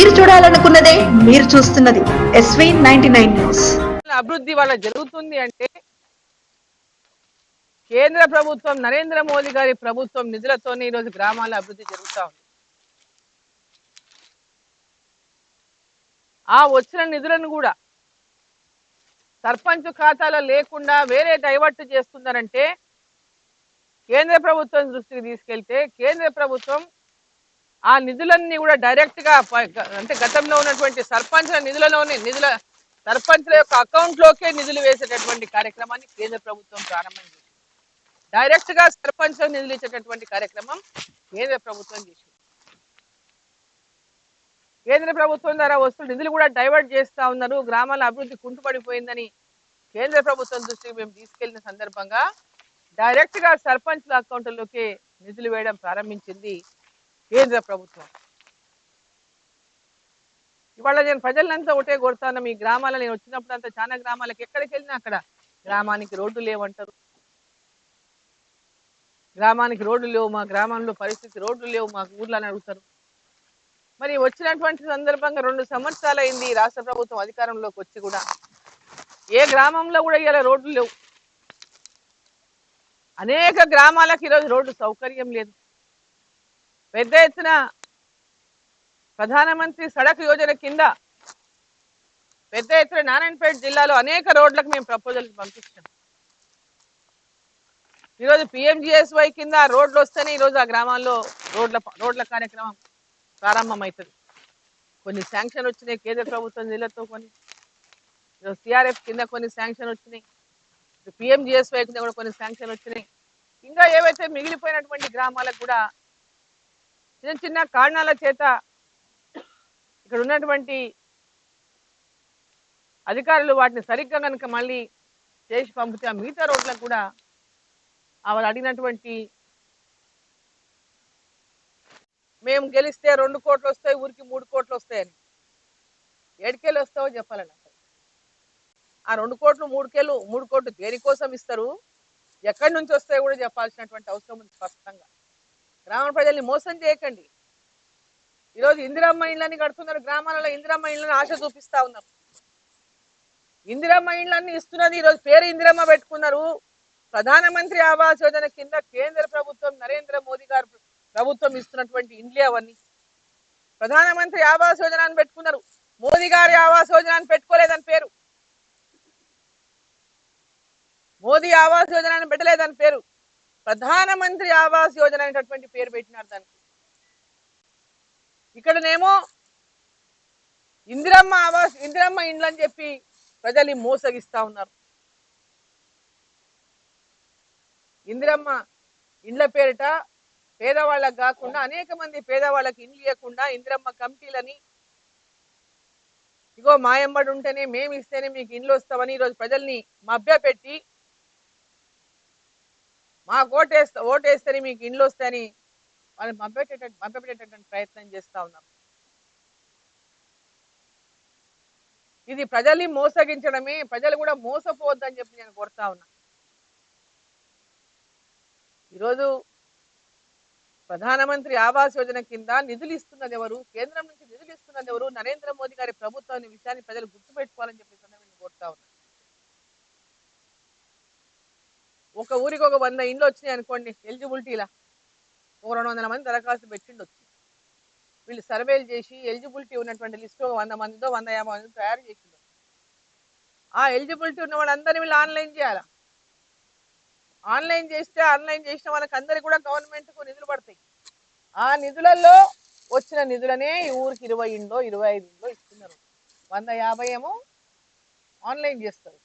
మీరు చూడాలనుకున్నదే మీరు చూస్తున్నది ఎస్వీ నైన్టీ నైన్ న్యూస్ అభివృద్ధి వల్ల జరుగుతుంది అంటే కేంద్ర ప్రభుత్వం నరేంద్ర మోదీ గారి ప్రభుత్వం నిధులతోనే ఈరోజు గ్రామాల అభివృద్ధి జరుగుతూ ఉంది. ఆ వచ్చిన నిధులను కూడా సర్పంచ్ ఖాతాలో లేకుండా వేరే డైవర్ట్ చేస్తున్నారంటే కేంద్ర ప్రభుత్వం దృష్టికి తీసుకెళ్తే కేంద్ర ప్రభుత్వం ఆ నిధులన్నీ కూడా డైరెక్ట్గా అంటే గతంలో ఉన్నటువంటి సర్పంచ్ల నిధులలోనే నిధుల సర్పంచ్ల యొక్క అకౌంట్ లోకే నిధులు వేసేటటువంటి కార్యక్రమాన్ని కేంద్ర ప్రభుత్వం ప్రారంభం చేసింది. డైరెక్ట్గా సర్పంచ్ నిధులు ఇచ్చేటటువంటి కార్యక్రమం కేంద్ర ప్రభుత్వం చేసింది. కేంద్ర ప్రభుత్వం ద్వారా వస్తున్న నిధులు కూడా డైవర్ట్ చేస్తా ఉన్నారు. గ్రామాల అభివృద్ధి కుంటుపడిపోయిందని కేంద్ర ప్రభుత్వం దృష్టికి మేము తీసుకెళ్ళిన సందర్భంగా డైరెక్ట్గా సర్పంచ్ల అకౌంట్లోకి నిధులు వేయడం ప్రారంభించింది. కేంద్ర ప్రభుత్వం. ఇవాళ నేను ప్రజలంతా ఒకటే కొడతాను మీ గ్రామాల నేను వచ్చినప్పుడు అంతా చాలా గ్రామాలకు ఎక్కడికి వెళ్ళినా అక్కడ గ్రామానికి రోడ్లు లేవంటారు. గ్రామానికి రోడ్లు లేవు మా గ్రామంలో పరిస్థితి రోడ్లు లేవు మా ఊర్లో అని అడుగుతారు. మరి వచ్చినటువంటి సందర్భంగా రెండు సంవత్సరాలు అయింది రాష్ట్ర ప్రభుత్వం అధికారంలోకి వచ్చి కూడా ఏ గ్రామంలో కూడా ఇలా రోడ్లు లేవు. అనేక గ్రామాలకు ఈరోజు రోడ్డు సౌకర్యం లేదు. పెద్ద ఎత్తున ప్రధానమంత్రి సడక్ యోజన కింద పెద్ద ఎత్తున నారాయణపేట జిల్లాలో అనేక రోడ్లకు మేము ప్రపోజల్స్ పంపించాం. ఈరోజు పిఎంజిఎస్వై కింద రోడ్లు వస్తేనే ఈరోజు ఆ గ్రామాల్లో రోడ్ల రోడ్ల కార్యక్రమం ప్రారంభమవుతుంది కొన్ని శాంక్షన్ వచ్చినాయి కేంద్ర ప్రభుత్వం నిధులతో కొన్ని ఈరోజు సిఆర్ఎఫ్ కింద కొన్ని శాంక్షన్ వచ్చినాయి. పిఎంజిఎస్వై కింద కూడా కొన్ని శాంక్షన్ వచ్చినాయి. ఇంకా ఏవైతే మిగిలిపోయినటువంటి గ్రామాలకు కూడా చిన్న చిన్న కారణాల చేత ఇక్కడ ఉన్నటువంటి అధికారులు వాటిని సరిగ్గా కనుక మళ్ళీ చేసి పంపితే ఆ మిగతా రోడ్లకు కూడా వాళ్ళు అడిగినటువంటి మేము గెలిస్తే రెండు కోట్లు వస్తాయి ఊరికి మూడు కోట్లు వస్తాయని. ఏడుకేళ్ళు వస్తావో చెప్పాలని ఆ రెండు కోట్లు మూడు కేలు మూడు కోట్లు దేనికోసం ఇస్తారు? ఎక్కడి నుంచి వస్తాయో కూడా చెప్పాల్సినటువంటి అవసరం ఉంది స్పష్టంగా. గ్రామ ప్రజల్ని మోసం చేయకండి. ఈరోజు ఇందిరమ్మ ఇండ్లని కడుతున్నారు గ్రామాలలో ఇందిరమ్మ ఇండ్లని ఆశ చూపిస్తా ఉన్నారు ఇందిరమ్మ ఇండ్లన్నీ ఇస్తున్నది ఈరోజు పేరు ఇందిరమ్మ పెట్టుకున్నారు. ప్రధానమంత్రి ఆవాస్ యోజన కింద కేంద్ర ప్రభుత్వం నరేంద్ర మోదీ గారు ప్రభుత్వం ఇస్తున్నటువంటి ఇండ్లే అవన్నీ. ప్రధానమంత్రి ఆవాస్ యోజన అని పెట్టుకున్నారు. మోదీ గారి ఆవాస్ యోజన అని పెట్టుకోలేదని పేరు. మోదీ ఆవాస్ యోజన అని పెట్టలేదని పేరు. ప్రధానమంత్రి ఆవాస్ యోజన అనేటటువంటి పేరు పెట్టినారు దానికి. ఇక్కడనేమో ఇందిరమ్మ ఆవాస్ ఇందిరమ్మ ఇండ్లు అని చెప్పి ప్రజల్ని మోసగిస్తా ఉన్నారు. ఇందిరమ్మ ఇండ్ల పేరిట పేదవాళ్ళకి కాకుండా అనేక మంది పేదవాళ్ళకి ఇండ్లు ఇవ్వకుండా ఇందిరమ్మ కమిటీలని ఇగో మాయంబడి ఉంటేనే మేము ఇస్తేనే మీకు ఇండ్లు వస్తామని ఈరోజు ప్రజల్ని మభ్యపెట్టి మాకు ఓటేస్తా ఓటేస్తేనే మీకు ఇండ్లు వస్తాయని వాళ్ళు మభ్యపెట్టే మభ్యపెట్టేటటువంటి ప్రయత్నం చేస్తా ఉన్నాం. ఇది ప్రజల్ని మోసగించడమే ప్రజలు కూడా మోసపోవద్దని చెప్పి నేను కోరుతా ఉన్నా. ఈరోజు ప్రధానమంత్రి ఆవాస్ యోజన కింద నిధులు ఇస్తున్నది ఎవరు? కేంద్రం నుంచి నిధులు ఇస్తున్నది ఎవరు? నరేంద్ర మోదీ గారి ప్రభుత్వం అనే విషయాన్ని ప్రజలు గుర్తుపెట్టుకోవాలని చెప్పి సందర్భంగా నేను కోరుతా ఉన్నా. ఒక ఊరికి ఒక వంద ఇండ్లు వచ్చినాయి అనుకోండి ఎలిజిబిలిటీలా. ఒక రెండు వందల మంది దరఖాస్తు పెట్టిండొచ్చు వీళ్ళు సర్వేలు చేసి ఎలిజిబిలిటీ ఉన్నటువంటి లిస్ట్ ఒక వంద మందితో వంద యాభై మందితో తయారు చేసిండు. ఆ ఎలిజిబిలిటీ ఉన్న వాళ్ళందరినీ వీళ్ళు ఆన్లైన్ చేయాలా? ఆన్లైన్ చేస్తే ఆన్లైన్ చేసిన వాళ్ళకి అందరికి కూడా గవర్నమెంట్కు నిధులు పడతాయి. ఆ నిధులలో వచ్చిన నిధులనే ఈ ఊరికి ఇరవై ఇండో ఇరవై ఐదు ఇండో ఇస్తున్నారు. వంద యాభై ఏమో ఆన్లైన్ చేస్తారు.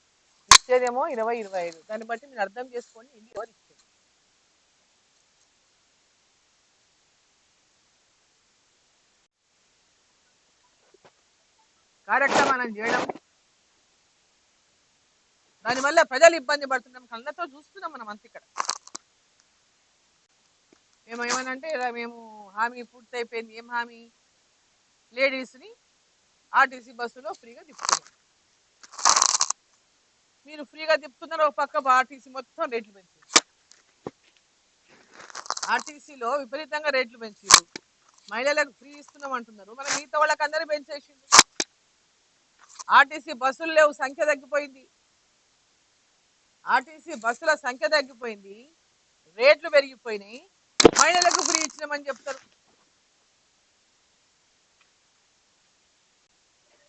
ఇచ్చేదేమో ఇరవై ఇరవై ఐదు. దాన్ని బట్టి మీరు అర్థం చేసుకోండి ఇల్లు ఎవరు ఇచ్చేది? కార్యక్రమాలను చేయడం దానివల్ల ప్రజలు ఇబ్బంది పడుతున్నాం కళ్ళతో చూస్తున్నాం మనం అంత ఇక్కడ. మేము ఏమనంటే ఇలా మేము హామీ పూర్తి అయిపోయింది ఏం హామీ? లేడీస్ని ఆర్టీసీ బస్సులో ఫ్రీగా తిప్పుతున్నాం. మీరు ఫ్రీగా తిప్పుతున్నారు ఒక పక్క ఆర్టీసీ మొత్తం రేట్లు పెంచారు ఆర్టీసీలో విపరీతంగా రేట్లు పెంచారు మహిళలకు ఫ్రీ ఇస్తున్నాం అంటున్నారు. మన మిగతా వాళ్ళకి అందరూ పెంచేసింది ఆర్టీసీ బస్సులు లేవు సంఖ్య తగ్గిపోయింది. ఆర్టీసీ బస్సుల సంఖ్య తగ్గిపోయింది. రేట్లు పెరిగిపోయినాయి. మహిళలకు ఫ్రీ ఇచ్చినామని చెప్తారు.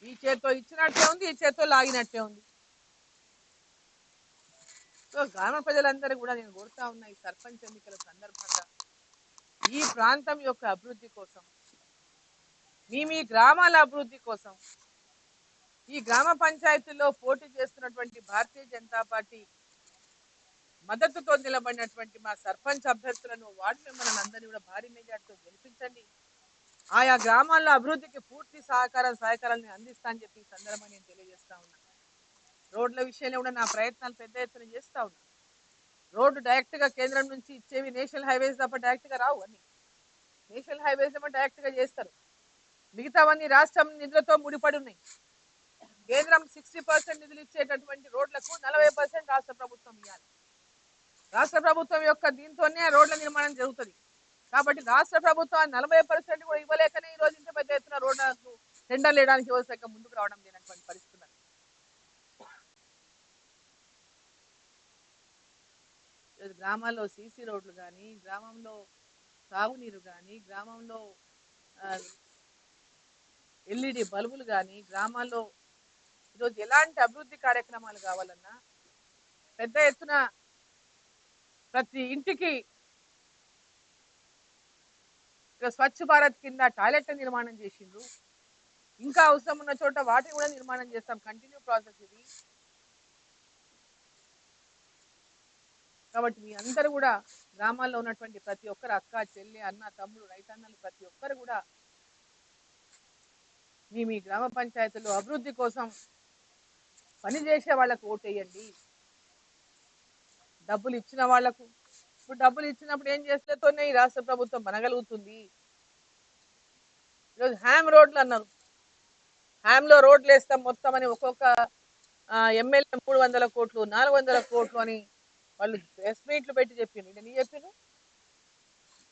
ఈ చేత్తో ఇచ్చినట్టే ఉంది ఈ చేత్తో లాగినట్టే ఉంది. సో గ్రామ ప్రజలందరూ కూడా నేను కోరుతా ఉన్నా ఈ సర్పంచ్ ఎన్నికల సందర్భంగా ఈ ప్రాంతం యొక్క అభివృద్ధి కోసం మీ మీ గ్రామాల అభివృద్ధి కోసం ఈ గ్రామ పంచాయతీలో పోటీ చేస్తున్నటువంటి భారతీయ జనతా పార్టీ మద్దతుతో నిలబడినటువంటి మా సర్పంచ్ అభ్యర్థులను వార్డు మెంబర్లను అందరినీ కూడా భారీ మెజార్టీతో గెలిపించండి. ఆయా గ్రామాల్లో అభివృద్ధికి పూర్తి సహకారం సహకారాలను అందిస్తా అని చెప్పి ఈ సందర్భంగా నేను తెలియజేస్తా ఉన్నా. రోడ్ల విషయంలో కూడా నా ప్రయత్నాలు పెద్ద ఎత్తున చేస్తా ఉన్నా. రోడ్డు డైరెక్ట్గా కేంద్రం నుంచి ఇచ్చేవి నేషనల్ హైవేస్ తప్ప డైరెక్ట్గా రావు అన్ని. నేషనల్ హైవేస్ ఏమో డైరెక్ట్గా చేస్తారు. మిగతావన్నీ రాష్ట్రం నిధులతో ముడిపడి ఉన్నాయి. కేంద్రం సిక్స్టీ పర్సెంట్ నిధులు ఇచ్చేటటువంటి రోడ్లకు నలభై పర్సెంట్ రాష్ట్ర ప్రభుత్వం ఇవ్వాలి రాష్ట్ర ప్రభుత్వం యొక్క దీంతోనే రోడ్ల నిర్మాణం జరుగుతుంది. కాబట్టి రాష్ట్ర ప్రభుత్వం నలభై పర్సెంట్ కూడా ఇవ్వలేకనే ఈ రోజు ఇంత పెద్ద ఎత్తున రోడ్లకు టెండర్లు వేయడానికి వ్యవస్థ ముందుకు రావడం లేనటువంటి పరిస్థితి ఉన్నది. ఈరోజు గ్రామాల్లో సీసీ రోడ్లు కానీ గ్రామంలో సాగునీరు కానీ గ్రామంలో ఎల్ఈడి బల్బులు కానీ గ్రామాల్లో ఈరోజు ఎలాంటి అభివృద్ధి కార్యక్రమాలు కావాలన్నా పెద్ద ఎత్తున ప్రతి ఇంటికి స్వచ్ఛ భారత్ కింద టాయిలెట్ నిర్మాణం చేసిండ్రు. ఇంకా అవసరం ఉన్న చోట వాటిని కూడా నిర్మాణం చేస్తాం. కంటిన్యూ ప్రాసెస్ ఇది. కాబట్టి మీ అందరూ కూడా గ్రామాల్లో ఉన్నటువంటి ప్రతి ఒక్కరు అక్క చెల్లి అన్న తమ్ముడు రైతన్నలు ప్రతి ఒక్కరు కూడా మీ మీ గ్రామ పంచాయతీలో అభివృద్ధి కోసం పనిచేసే వాళ్ళకు ఓటేయండి. డబ్బులు ఇచ్చిన వాళ్ళకు ఇప్పుడు డబ్బులు ఇచ్చినప్పుడు ఏం చేస్తేతోనే ఈ రాష్ట్ర ప్రభుత్వం మనగలుగుతుంది ఈరోజు హ్యామ్ రోడ్లు అన్నారు. హ్యామ్లో రోడ్లు వేస్తాం మొత్తం అని ఒక్కొక్క ఎమ్మెల్యే మూడు వందల కోట్లు నాలుగు వందల కోట్లు అని వాళ్ళు ప్రెస్ మీట్లు పెట్టి చెప్పిండు. ఇది నీ చెప్పిండు?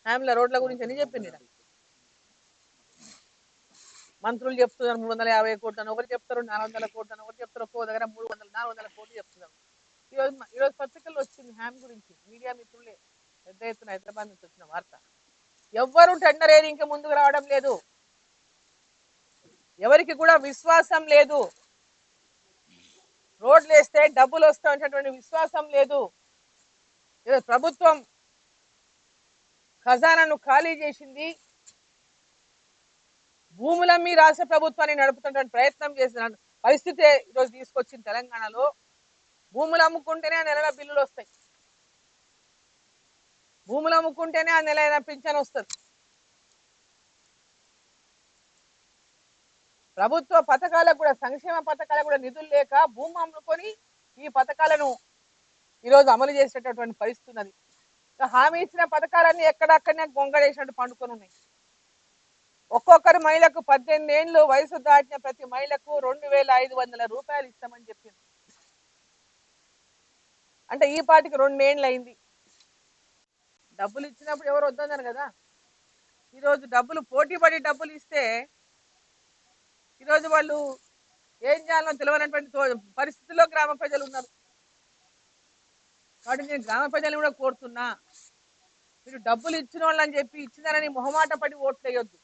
హ్యామ్ల రోడ్ల గురించి అని చెప్పిండు ఈడ. మంత్రులు చెప్తున్నారు మూడు వందల యాభై కోట్లు అని ఒకరు చెప్తారు నాలుగు వందల కోట్లు అని ఒకరు చెప్తారు ఒక్కో దగ్గర మూడు వందల నాలుగు వందల కోట్లు చెప్తున్నారు. ఈరోజు ఈరోజు పత్రికల్లో వచ్చింది హ్యామ్ గురించి. మీడియా మిత్రులే. పెద్ద ఎత్తున హైదరాబాద్ నుంచి వచ్చిన వార్త. ఎవ్వరు టెండర్ ఏది ఇంకా ముందుకు రావడం లేదు. ఎవరికి కూడా విశ్వాసం లేదు. రోడ్లు వేస్తే డబ్బులు వస్తాయనేటువంటి విశ్వాసం లేదు. ప్రభుత్వం ఖజానాను ఖాళీ చేసింది. భూములమ్మి రాష్ట్ర ప్రభుత్వాన్ని నడుపుతున్నటువంటి ప్రయత్నం చేసిన పరిస్థితి ఈరోజు తీసుకొచ్చింది తెలంగాణలో. భూములు అమ్ముకుంటేనే ఆ నెలల బిల్లులు వస్తాయి. భూములు అమ్ముకుంటేనే ఆ నెల పింఛన్ వస్తుంది. ప్రభుత్వ పథకాలకు కూడా సంక్షేమ పథకాలకు కూడా నిధులు లేక భూమి అమ్ముకొని ఈ పథకాలను ఈరోజు అమలు చేసేటటువంటి పరిస్థితి ఉన్నది. హామీ ఇచ్చిన పథకాలన్నీ ఎక్కడక్కడనే గొంగడేసినట్టు పండుకొని ఉన్నాయి. ఒక్కొక్కరు మహిళకు పద్దెనిమిది ఏళ్ళు వయసు దాటిన ప్రతి మహిళకు రెండు వేల ఐదు వందల రూపాయలు ఇస్తామని చెప్పింది. అంటే ఈ పాటికి రెండేళ్ళు అయింది. డబ్బులు ఇచ్చినప్పుడు ఎవరు వద్దన్నారు కదా? ఈరోజు డబ్బులు పోటీ పడి డబ్బులు ఇస్తే ఈరోజు వాళ్ళు ఏం చేయాలో తెలియనటువంటి పరిస్థితుల్లో గ్రామ ప్రజలు ఉన్నారు. కాబట్టి నేను గ్రామ ప్రజలు కూడా కోరుతున్నా. మీరు డబ్బులు ఇచ్చిన వాళ్ళని చెప్పి ఇచ్చినారని మొహమాట పడి ఓట్లు వేయొద్దు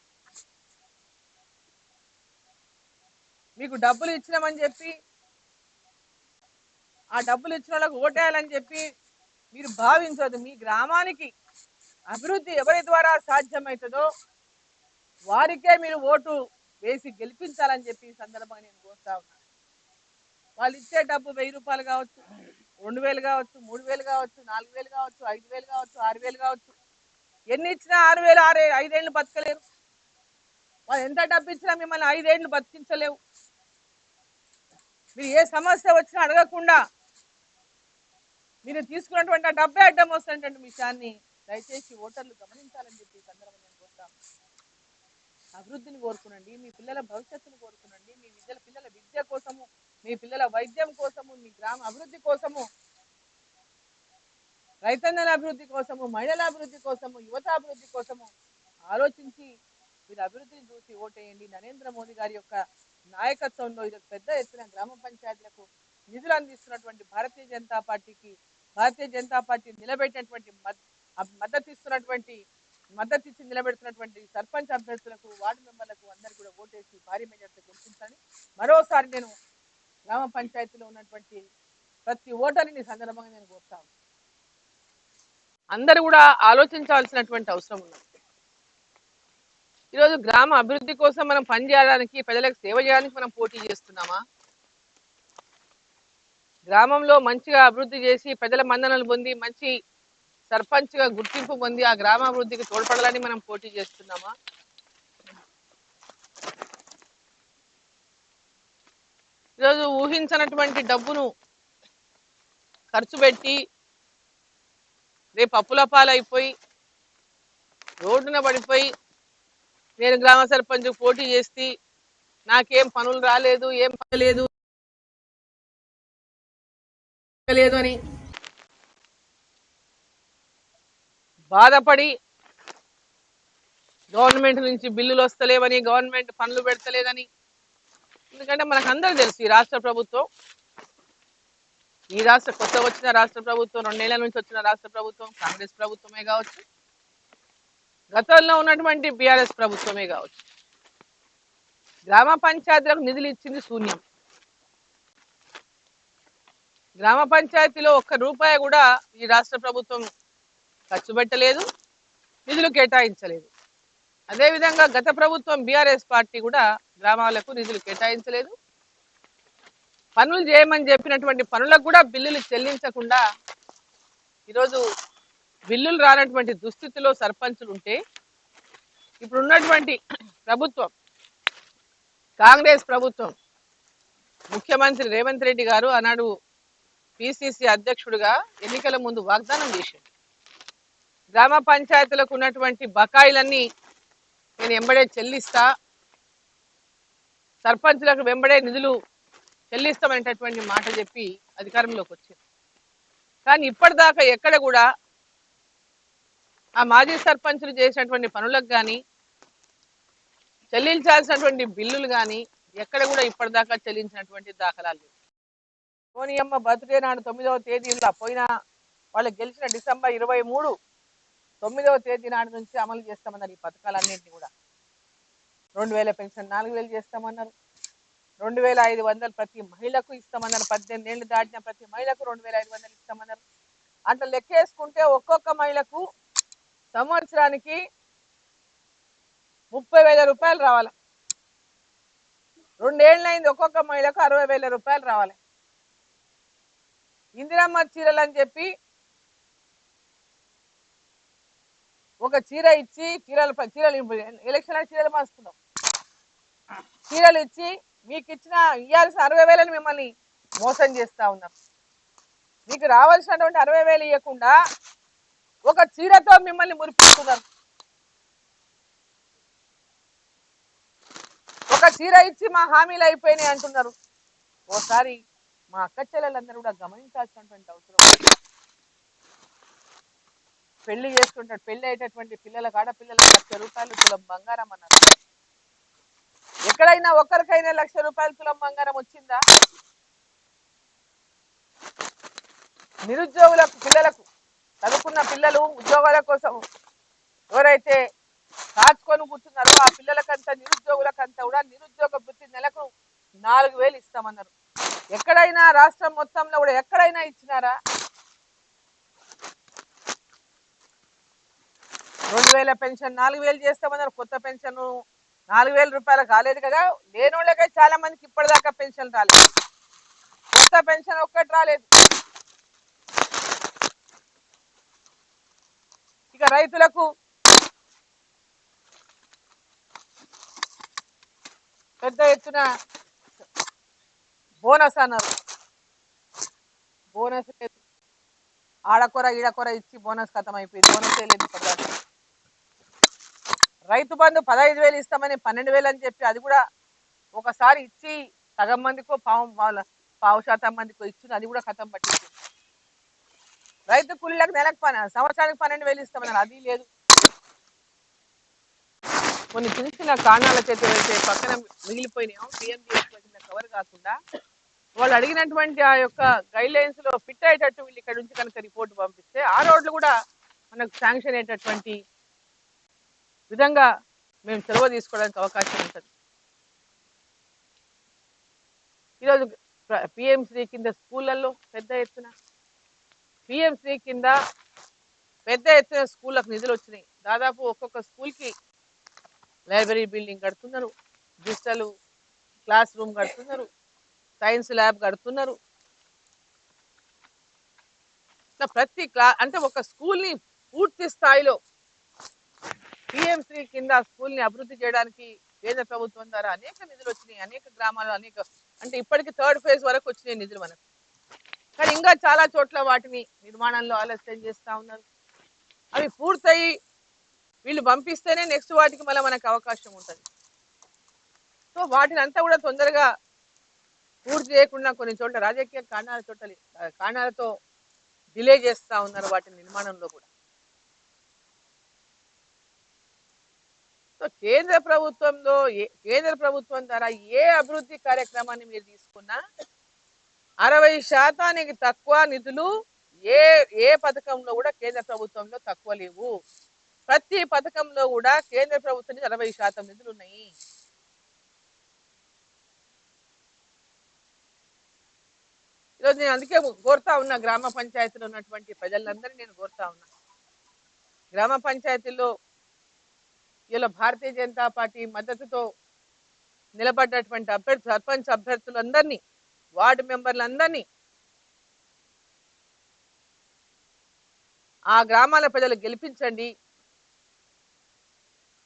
మీకు డబ్బులు ఇచ్చినామని చెప్పి ఆ డబ్బులు ఇచ్చిన వాళ్ళకి ఓటేయాలని చెప్పి మీరు భావించవద్దు మీ గ్రామానికి అభివృద్ధి ఎవరి ద్వారా సాధ్యమవుతుందో వారికే మీరు ఓటు వేసి గెలిపించాలని చెప్పి ఈ సందర్భంగా నేను కోరుతా ఉన్నాను వాళ్ళు ఇచ్చే డబ్బు వెయ్యి రూపాయలు కావచ్చు రెండు వేలు కావచ్చు మూడు వేలు కావచ్చు నాలుగు వేలు కావచ్చు ఐదు వేలు కావచ్చు ఆరు వేలు కావచ్చు. ఎన్ని ఇచ్చినా ఆరు వేలు ఆరు ఐదేళ్ళు బతకలేరు. వాళ్ళు ఎంత డబ్బు ఇచ్చినా మిమ్మల్ని ఐదేళ్ళు బతికించలేవు. మీరు ఏ సమస్య వచ్చినా అడగకుండా మీరు తీసుకున్నటువంటి ఆ డబ్బే అడ్డం వస్తుంటే విషయాన్ని దయచేసి ఓటర్లు గమనించాలని చెప్పి సందర్భం సందర్భంగా నేను కోరుతాను. అభివృద్ధిని కోరుకునండి మీ పిల్లల భవిష్యత్తును కోరుకునండి మీ విద్యల పిల్లల విద్య కోసము మీ పిల్లల వైద్యం కోసము మీ గ్రామ అభివృద్ధి కోసము రైతన్నల అభివృద్ధి కోసము మహిళల అభివృద్ధి కోసము యువత అభివృద్ధి కోసము ఆలోచించి మీరు అభివృద్ధిని చూసి ఓటేయండి. నరేంద్ర మోదీ గారి యొక్క నాయకత్వంలో ఇది పెద్ద ఎత్తున గ్రామ పంచాయతీలకు నిధులు అందిస్తున్నటువంటి భారతీయ జనతా పార్టీకి భారతీయ జనతా పార్టీ నిలబెట్టినటువంటి మద్- మద్దతు ఇస్తున్నటువంటి మద్దతు ఇచ్చి నిలబెడుతున్నటువంటి సర్పంచ్ అభ్యర్థులకు వార్డు మెంబర్లకు అందరు కూడా ఓటేసి భారీ మెజార్టీ గుర్తించాలని మరోసారి నేను గ్రామ పంచాయతీలో ఉన్నటువంటి ప్రతి ఓటర్ని ఈ సందర్భంగా నేను కోరుతాను అందరూ కూడా ఆలోచించాల్సినటువంటి అవసరం ఉంది ఈరోజు గ్రామ అభివృద్ధి కోసం మనం పనిచేయడానికి ప్రజలకు సేవ చేయడానికి మనం పోటీ చేస్తున్నామా? గ్రామంలో మంచిగా అభివృద్ధి చేసి ప్రజల మన్ననలు పొంది మంచి సర్పంచ్గా గుర్తింపు పొంది ఆ గ్రామ అభివృద్ధికి తోడ్పడాలని మనం పోటీ చేస్తున్నామా? ఈరోజు ఊహించనటువంటి డబ్బును ఖర్చు పెట్టి రేపు అప్పుల పాలైపోయి రోడ్డున పడిపోయి నేను గ్రామ సర్పంచ్ పోటీ చేసి నాకేం పనులు రాలేదు ఏం పని లేదు లేదు అని బాధపడి గవర్నమెంట్ నుంచి బిల్లులు వస్తలేవని గవర్నమెంట్ పనులు పెడతలేదని ఎందుకంటే మనకు తెలుసు ఈ రాష్ట్ర ప్రభుత్వం. ఈ రాష్ట్ర కొత్త వచ్చిన రాష్ట్ర ప్రభుత్వం రెండేళ్ళ నుంచి వచ్చిన రాష్ట్ర ప్రభుత్వం కాంగ్రెస్ ప్రభుత్వమే కావచ్చు. గతంలో ఉన్నటువంటి బీఆర్ఎస్ ప్రభుత్వమే కావచ్చు. గ్రామ పంచాయతీలకు నిధులు ఇచ్చింది శూన్యం. గ్రామ పంచాయతీలో ఒక్క రూపాయి కూడా ఈ రాష్ట్ర ప్రభుత్వం ఖర్చు పెట్టలేదు నిధులు కేటాయించలేదు. అదేవిధంగా గత ప్రభుత్వం బీఆర్ఎస్ పార్టీ కూడా గ్రామాలకు నిధులు కేటాయించలేదు. పనులు చేయమని చెప్పినటువంటి పనులకు కూడా బిల్లులు చెల్లించకుండా ఈరోజు బిల్లులు రానటువంటి దుస్థితిలో సర్పంచులు ఉంటే ఇప్పుడు ఉన్నటువంటి ప్రభుత్వం కాంగ్రెస్ ప్రభుత్వం ముఖ్యమంత్రి రేవంత్ రెడ్డి గారు ఆనాడు పిసిసి అధ్యక్షుడిగా ఎన్నికల ముందు వాగ్దానం చేశాడు గ్రామ పంచాయతీలకు ఉన్నటువంటి బకాయిలన్నీ నేను ఎంబడే చెల్లిస్తా సర్పంచులకు వెంబడే నిధులు చెల్లిస్తామనేటటువంటి మాట చెప్పి అధికారంలోకి వచ్చింది. కానీ ఇప్పటిదాకా ఎక్కడ కూడా ఆ మాజీ సర్పంచులు చేసినటువంటి పనులకు కానీ చెల్లించాల్సినటువంటి బిల్లులు కానీ ఎక్కడ కూడా ఇప్పటిదాకా చెల్లించినటువంటి దాఖలాలు సోనియమ్మ బర్త్డే నాడు తొమ్మిదవ తేదీలో పోయిన వాళ్ళు గెలిచిన డిసెంబర్ ఇరవై మూడు తొమ్మిదవ తేదీ నాడు నుంచి అమలు చేస్తామన్నారు ఈ పథకాలన్నింటినీ కూడా. రెండు వేల పెన్షన్ నాలుగు వేలు చేస్తామన్నారు. రెండు వేల ఐదు వందలు ప్రతి మహిళకు ఇస్తామన్నారు. పద్దెనిమిది ఏళ్ళు దాటిన ప్రతి మహిళకు రెండు వేల ఐదు వందలు ఇస్తామన్నారు. అట్లా లెక్కేసుకుంటే ఒక్కొక్క మహిళకు సంవత్సరానికి ముప్పై వేల రూపాయలు రావాలి. రెండేళ్ళైంది ఒక్కొక్క మహిళకు అరవై వేల రూపాయలు రావాలి. ఇందిరమ్మ చీరలు అని చెప్పి ఒక చీర ఇచ్చి చీరలు చీరలు ఎలక్షన్ చీరలు మార్చుకున్నాం చీరలు ఇచ్చి మీకు ఇచ్చిన ఇవ్వాల్సిన అరవై వేలని మిమ్మల్ని మోసం చేస్తా ఉన్నాం. మీకు రావాల్సినటువంటి అరవై వేలు ఇవ్వకుండా ఒక చీరతో మిమ్మల్ని మురిపిస్తున్నారు ఒక చీర ఇచ్చి మా హామీలు అయిపోయినాయి అంటున్నారు. ఓసారి మా అక్క చెల్లెలందరూ కూడా గమనించాల్సినటువంటి అవసరం పెళ్ళి చేసుకుంటాడు. పెళ్ళి అయ్యేటటువంటి పిల్లలకు ఆడపిల్లలకు లక్ష రూపాయలు తులం బంగారం అన్నారు. ఎక్కడైనా ఒక్కరికైనా లక్ష రూపాయలు తులం బంగారం వచ్చిందా? నిరుద్యోగులకు పిల్లలకు చదువుకున్న పిల్లలు ఉద్యోగాల కోసం ఎవరైతే కాచుకొని కూర్చున్నారో ఆ పిల్లలకంతా నిరుద్యోగులకంతా కూడా నిరుద్యోగ వృత్తి నెలకు నాలుగు వేలు ఇస్తామన్నారు. ఎక్కడైనా రాష్ట్రం మొత్తంలో కూడా ఎక్కడైనా ఇచ్చినారా? రెండు వేల పెన్షన్ నాలుగు వేలు చేస్తామన్నారు కొత్త పెన్షన్. నాలుగు వేల రూపాయలు కాలేదు కదా లేని వాళ్ళకే చాలా మందికి ఇప్పటిదాకా పెన్షన్ రాలేదు. కొత్త పెన్షన్ ఒక్కటి రాలేదు. ఇక రైతులకు పెద్ద ఎత్తున బోనస్ అన్నారు. బోనస్ లేదు. ఆడకొర ఈడకొర ఇచ్చి బోనస్ ఖతం అయిపోయింది. బోనస్ లేదు ఇప్పటిదాకా. రైతు బంధు పదహైదు వేలు ఇస్తామని పన్నెండు వేలు అని చెప్పి అది కూడా ఒకసారి ఇచ్చి సగం మందికో పావు వాళ్ళ పావు శాతం మందికో ఇచ్చిన అది కూడా కథం పట్టింది. రైతు కూలీలకు నెలకు పని సంవత్సరానికి పన్నెండు వేలు ఇస్తామన్నారు అది లేదు. కొన్ని చిన్న చిన్న కారణాల చేతి వెళ్తే పక్కన మిగిలిపోయినాయో. పిఎంజిఎస్ కింద కవర్ కాకుండా వాళ్ళు అడిగినటువంటి ఆ యొక్క గైడ్ లైన్స్లో ఫిట్ అయ్యేటట్టు వీళ్ళు ఇక్కడ నుంచి కనుక రిపోర్ట్ పంపిస్తే ఆ రోడ్లు కూడా మనకు శాంక్షన్ అయ్యేటటువంటి విధంగా మేము చొరవ తీసుకోవడానికి అవకాశం ఉంటుంది. ఈరోజు పిఎంశ్రీ కింద స్కూళ్ళల్లో పెద్ద ఎత్తున పిఎంశ్రీ కింద పెద్ద ఎత్తున స్కూళ్ళకు నిధులు వచ్చినాయి. దాదాపు ఒక్కొక్క స్కూల్కి లైబ్రరీ బిల్డింగ్ కడుతున్నారు డిజిటల్ క్లాస్ రూమ్ కడుతున్నారు సైన్స్ ల్యాబ్ కడుతున్నారు. ప్రతి క్లా అంటే ఒక స్కూల్ని పూర్తి స్థాయిలో పిఎంశ్రీ కింద స్కూల్ని అభివృద్ధి చేయడానికి కేంద్ర ప్రభుత్వం ద్వారా అనేక నిధులు వచ్చినాయి అనేక గ్రామాలు అనేక అంటే ఇప్పటికి థర్డ్ ఫేజ్ వరకు వచ్చినాయి నిధులు మనకు. కానీ ఇంకా చాలా చోట్ల వాటిని నిర్మాణంలో ఆలస్యం చేస్తా ఉన్నారు. అవి పూర్తయి వీళ్ళు పంపిస్తేనే నెక్స్ట్ వాటికి మళ్ళీ మనకు అవకాశం ఉంటుంది. సో వాటిని అంతా కూడా తొందరగా పూర్తి చేయకుండా కొన్ని చోట్ల రాజకీయ కారణాల చోట్ల కారణాలతో డిలే చేస్తా ఉన్నారు వాటి నిర్మాణంలో కూడా. సో కేంద్ర ప్రభుత్వంలో కేంద్ర ప్రభుత్వం ద్వారా ఏ అభివృద్ధి కార్యక్రమాన్ని మీరు తీసుకున్నా అరవై శాతానికి తక్కువ నిధులు ఏ ఏ పథకంలో కూడా కేంద్ర ప్రభుత్వంలో తక్కువ లేవు. ప్రతి పథకంలో కూడా కేంద్ర ప్రభుత్వం నుంచి అరవై శాతం నిధులు ఉన్నాయి. ఈరోజు నేను అందుకే కోరుతా ఉన్నా గ్రామ పంచాయతీలో ఉన్నటువంటి ప్రజలందరినీ నేను కోరుతా ఉన్నా. గ్రామ పంచాయతీలో ఇలా భారతీయ జనతా పార్టీ మద్దతుతో నిలబడ్డటువంటి అభ్యర్థి సర్పంచ్ అభ్యర్థులందరినీ వార్డు మెంబర్లందరినీ ఆ గ్రామాల ప్రజలు గెలిపించండి.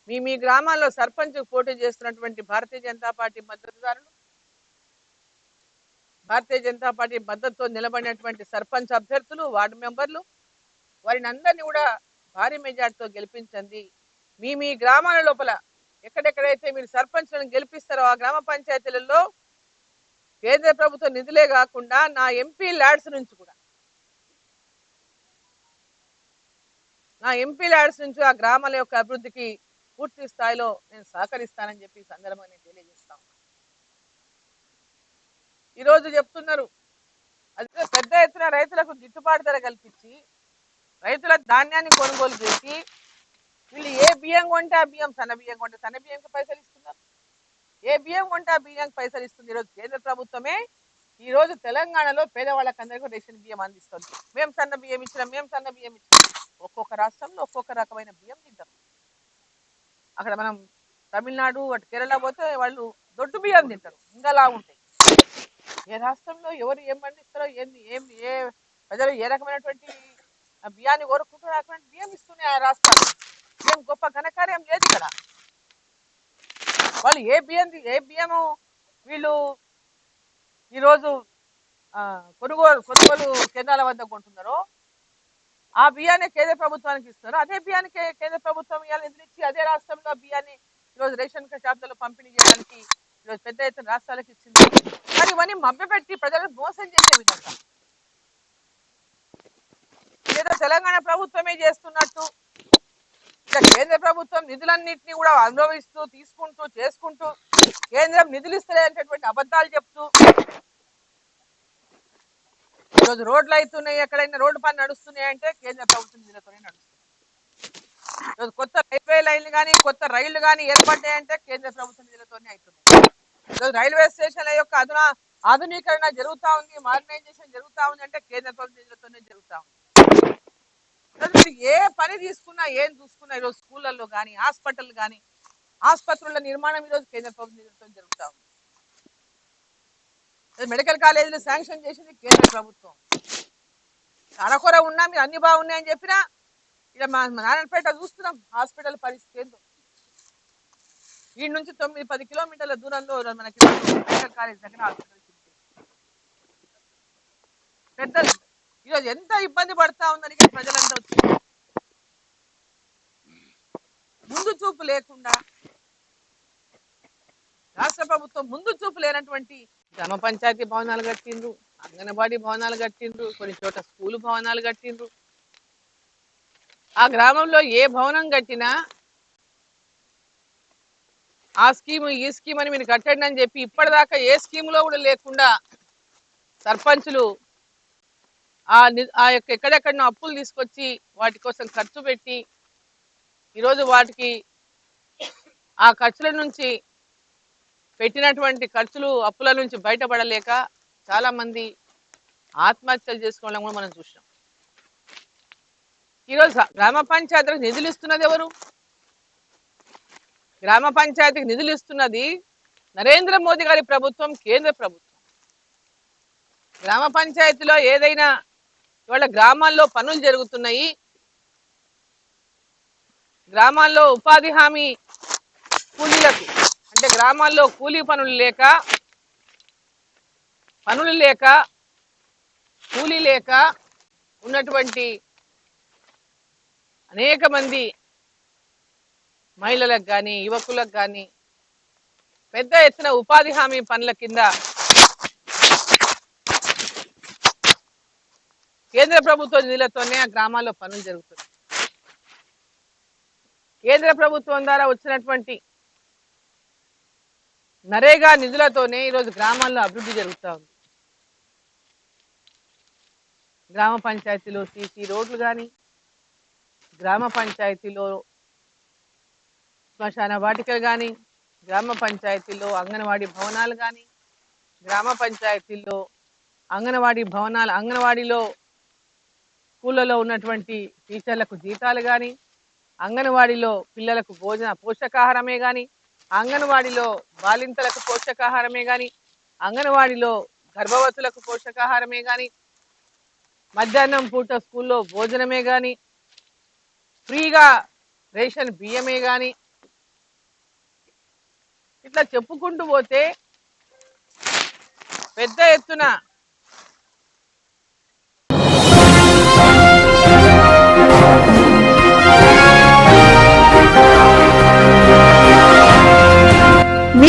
మీ మీ గ్రామాల్లో సర్పంచ్ పోటీ చేస్తున్నటువంటి భారతీయ జనతా పార్టీ మద్దతుదారులు భారతీయ జనతా పార్టీ మద్దతుతో నిలబడినటువంటి సర్పంచ్ అభ్యర్థులు వార్డు మెంబర్లు వారిని అందరినీ కూడా భారీ మెజార్టీతో గెలిపించండి. మీ మీ గ్రామాల లోపల ఎక్కడెక్కడైతే మీరు సర్పంచ్లను గెలిపిస్తారో ఆ గ్రామ పంచాయతీలలో కేంద్ర ప్రభుత్వ నిధులే కాకుండా నా ఎంపీ ల్యాడ్స్ నుంచి కూడా. నా ఎంపీ ల్యాడ్స్ నుంచి ఆ గ్రామాల యొక్క అభివృద్ధికి పూర్తి స్థాయిలో నేను సహకరిస్తానని చెప్పి ఈ సందర్భంగా నేను తెలియజేస్తా ఈరోజు చెప్తున్నారు అదే పెద్ద ఎత్తున రైతులకు గిట్టుబాటు ధర కల్పించి రైతుల ధాన్యాన్ని కొనుగోలు చేసి వీళ్ళు ఏ బియ్యం కొంటే ఆ బియ్యం సన్న బియ్యం కొంటే సన్న బియ్యంకి పైసలు ఇస్తున్నారు. ఏ బియ్యం కొంటే ఆ బియ్యంకి పైసలు ఇస్తుంది. ఈరోజు కేంద్ర ప్రభుత్వమే ఈ రోజు తెలంగాణలో పేదవాళ్ళకి అందరికీ రేషన్ బియ్యం అందిస్తుంది. మేము సన్న బియ్యం ఇచ్చినాం మేము సన్న బియ్యం ఇచ్చినాం. ఒక్కొక్క రాష్ట్రంలో ఒక్కొక్క రకమైన బియ్యం తింటాం. అక్కడ మనం తమిళనాడు అటు కేరళ పోతే వాళ్ళు దొడ్డు బియ్యం తింటారు. ఇంకా లా ఉంటాయి. ఏ రాష్ట్రంలో ఎవరు ఏం పండిస్తారో ఏంది ఏం ఏ ప్రజలు ఏ రకమైనటువంటి ఆ బియ్యాన్ని కోరుకుంటారో అటువంటి బియ్యం ఇస్తున్నాయి ఆ రాష్ట్రాలు. ఏం గొప్ప ఘనకార్యం లేదు ఇక్కడ. వాళ్ళు ఏ బియ్యం ఏ బియ్యము వీళ్ళు ఈరోజు కొనుగోలు కొనుగోలు కేంద్రాల వద్ద కొంటున్నారో ఆ బియ్యాన్ని కేంద్ర ప్రభుత్వానికి ఇస్తారు అదే బియ్యాన్ని కేంద్ర ప్రభుత్వం ఇవ్వాలి నిధులిచ్చి అదే రాష్ట్రంలో బియ్యాన్ని ఈరోజు రేషన్ షాపులలో పంపిణీ చేయడానికి ఈరోజు పెద్ద ఎత్తున రాష్ట్రాలకు ఇచ్చింది. కానీ ఇవన్నీ మభ్యపెట్టి ప్రజలను మోసం చేసే విధంగా. ఏదో తెలంగాణ ప్రభుత్వమే చేస్తున్నట్టు ఇక కేంద్ర ప్రభుత్వం నిధులన్నింటినీ కూడా అనుభవిస్తూ తీసుకుంటూ చేసుకుంటూ కేంద్రం నిధులు ఇస్తలేనటువంటి అబద్ధాలు చెప్తూ ఈరోజు రోడ్లు అవుతున్నాయి. ఎక్కడైనా రోడ్డు పని నడుస్తున్నాయి అంటే కేంద్ర ప్రభుత్వం నిధులతోనే నడుస్తుంది. ఈరోజు కొత్త రైల్వే లైన్లు కానీ కొత్త రైళ్ళు కానీ ఏర్పడ్డాయంటే కేంద్ర ప్రభుత్వం నిధులతోనే అవుతున్నాయి. ఈరోజు రైల్వే స్టేషన్ల యొక్క అధునా ఆధునీకరణ జరుగుతూ ఉంది. మోడర్నైజేషన్ జరుగుతా ఉంది అంటే కేంద్ర ప్రభుత్వం నిధులతోనే జరుగుతూ ఉంది. మీరు ఏ పని తీసుకున్నా ఏం చూసుకున్నా ఈరోజు స్కూళ్ళల్లో కానీ హాస్పిటల్ కానీ ఆసుపత్రుల నిర్మాణం ఈరోజు కేంద్ర ప్రభుత్వం నిధులతో జరుగుతా ఉంది. మెడికల్ కాలేజీలు శాంక్షన్ చేసింది కేంద్ర ప్రభుత్వం. అరకొర ఉన్నా మీరు అన్ని బాగున్నాయని చెప్పినా ఇక్కడ మా నారాయణపేట చూస్తున్నాం హాస్పిటల్ పరిస్థితి ఏందో. ఈ నుంచి తొమ్మిది పది కిలోమీటర్ల దూరంలో మనకి మెడికల్ కాలేజ్ దగ్గర హాస్పిటల్ పెద్దలు ఈరోజు ఎంత ఇబ్బంది పడతా ఉందని ప్రజలంతా ముందు చూపు లేకుండా రాష్ట్ర ప్రభుత్వం ముందు చూపు లేనటువంటి గ్రామ పంచాయతీ భవనాలు కట్టిండ్రు అంగన్వాడీ భవనాలు కట్టిండ్రు కొన్ని చోట్ల స్కూల్ భవనాలు కట్టిండ్రు. ఆ గ్రామంలో ఏ భవనం కట్టినా ఆ స్కీమ్ ఈ స్కీమ్ అని మీరు కట్టండి అని చెప్పి ఇప్పటిదాకా ఏ స్కీములో కూడా లేకుండా సర్పంచులు ఆ ని- ఆ యొక్క ఎక్కడెక్కడనో అప్పులు తీసుకొచ్చి వాటి కోసం ఖర్చు పెట్టి ఈరోజు వాటికి ఆ ఖర్చుల నుంచి పెట్టినటువంటి ఖర్చులు అప్పుల నుంచి బయటపడలేక చాలామంది ఆత్మహత్యలు చేసుకోవడం కూడా మనం చూసినాం. ఈరోజు గ్రామ పంచాయతీలకు నిధులు ఇస్తున్నది ఎవరు? గ్రామ పంచాయతీకి నిధులు ఇస్తున్నది నరేంద్ర మోదీ గారి ప్రభుత్వం కేంద్ర ప్రభుత్వం. గ్రామ పంచాయతీలో ఏదైనా ఇవాళ గ్రామాల్లో పనులు జరుగుతున్నాయి. గ్రామాల్లో ఉపాధి హామీ కూలీలకు అంటే గ్రామాల్లో కూలీ పనులు లేక పనులు లేక కూలీ లేక ఉన్నటువంటి అనేక మంది మహిళలకు కానీ యువకులకు కానీ పెద్ద ఎత్తున ఉపాధి హామీ పనుల కింద కేంద్ర ప్రభుత్వ నిధులతోనే ఆ గ్రామాల్లో పనులు జరుగుతున్నాయి. కేంద్ర ప్రభుత్వం ద్వారా వచ్చినటువంటి నరేగా నిధులతోనే ఈరోజు గ్రామాల్లో అభివృద్ధి జరుగుతూ ఉంది. గ్రామ పంచాయతీలో సీసీ రోడ్లు కానీ గ్రామ పంచాయతీలో శ్మశాన వాటికలు కానీ గ్రామ పంచాయతీలో అంగన్వాడీ భవనాలు కానీ గ్రామ పంచాయతీల్లో అంగన్వాడీ భవనాలు అంగన్వాడీలో స్కూళ్ళలో ఉన్నటువంటి టీచర్లకు జీతాలు కానీ అంగన్వాడీలో పిల్లలకు భోజన పోషకాహారమే కానీ అంగన్వాడీలో బాలింతలకు పోషకాహారమే కానీ అంగన్వాడీలో గర్భవతులకు పోషకాహారమే కానీ మధ్యాహ్నం పూట స్కూల్లో భోజనమే కానీ ఫ్రీగా రేషన్ బియ్యమే కానీ ఇట్లా చెప్పుకుంటూ పోతే పెద్ద ఎత్తున